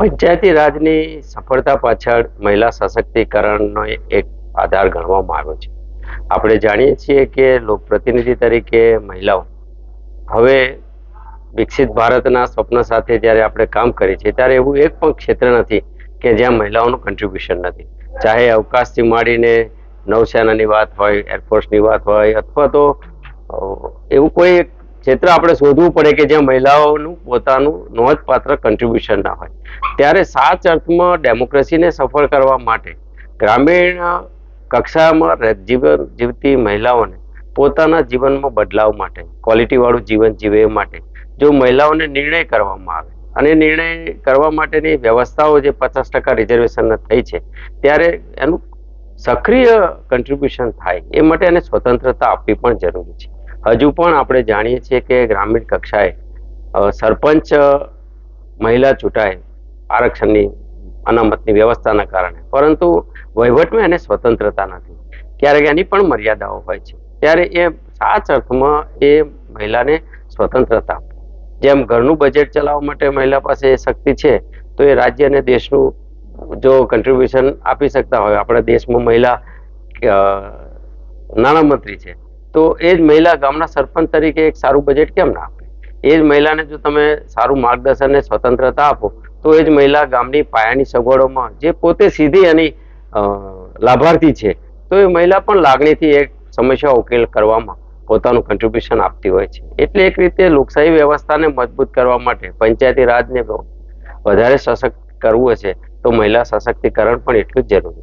પંચાયતી રાજની સફળતા પાછળ મહિલા સશક્તિકરણનો એક આધાર ગણવામાં આવ્યો છે. આપણે જાણીએ છીએ કે લોકપ્રતિનિધિ તરીકે મહિલાઓ હવે વિકસિત ભારતના સ્વપ્ન સાથે જ્યારે આપણે કામ કરીએ છીએ, ત્યારે એવું એક પણ ક્ષેત્ર નથી કે જ્યાં મહિલાઓનું કન્ટ્રીબ્યુશન નથી. ચાહે અવકાશથી માંડીને નૌસેનાની વાત હોય એરફોર્સની વાત હોય, અથવા તો એવું કોઈ એક ક્ષેત્ર આપણે શોધવું પડે કે જ્યાં મહિલાઓનું પોતાનું નોંધપાત્ર કન્ટ્રીબ્યુશન ના હોય. ત્યારે સાચ અર્થમાં ડેમોક્રેસીને સફળ કરવા માટે ગ્રામીણ કક્ષામાં જીવન જીવતી મહિલાઓને પોતાના જીવનમાં બદલાવ માટે ક્વોલિટીવાળું જીવન જીવે માટે જો મહિલાઓને નિર્ણય કરવામાં આવે અને નિર્ણય કરવા માટેની વ્યવસ્થાઓ જે પચાસ ટકા રિઝર્વેશન થઈ છે, ત્યારે એનું સક્રિય કન્ટ્રીબ્યુશન થાય એ માટે એને સ્વતંત્રતા આપવી પણ જરૂરી છે. હજુ પણ આપણે જાણીએ છીએ કે ગ્રામીણ કક્ષાએ સરપંચ મહિલા ચૂંટાય આરક્ષણની અનામતની વ્યવસ્થાના કારણે. પરંતુ વહીવટમાં એને સ્વતંત્રતા નથી. ક્યારેક એની પણ મર્યાદાઓ હોય છે. ત્યારે એ સાચ અર્થમાં એ મહિલાને સ્વતંત્રતા જેમ ઘરનું બજેટ ચલાવવા માટે મહિલા પાસે એ શક્તિ છે, તો એ રાજ્ય અને દેશનું જો કન્ટ્રીબ્યુશન આપી શકતા હોય. આપણા દેશમાં મહિલા નાણામંત્રી છે. તો એ જ મહિલા ગામના સરપંચ તરીકે એક સારું બજેટ કેમ ના આપે? એ જ મહિલાને જો તમે સારું માર્ગદર્શન અને સ્વતંત્રતા આપો, તો એ જ મહિલા ગામની પાયાની સગવડોમાં જે પોતે સીધી એની લાભાર્થી છે, તો એ મહિલા પણ લાગણીથી એક સમસ્યા ઉકેલ કરવામાં પોતાનું કન્ટ્રીબ્યુશન આપતી હોય છે. એટલે એક રીતે લોકશાહી વ્યવસ્થાને મજબૂત કરવા માટે પંચાયતી રાજને વધારે સશક્ત કરવું હશે, તો મહિલા સશક્તિકરણ પણ એટલું જ જરૂરી છે.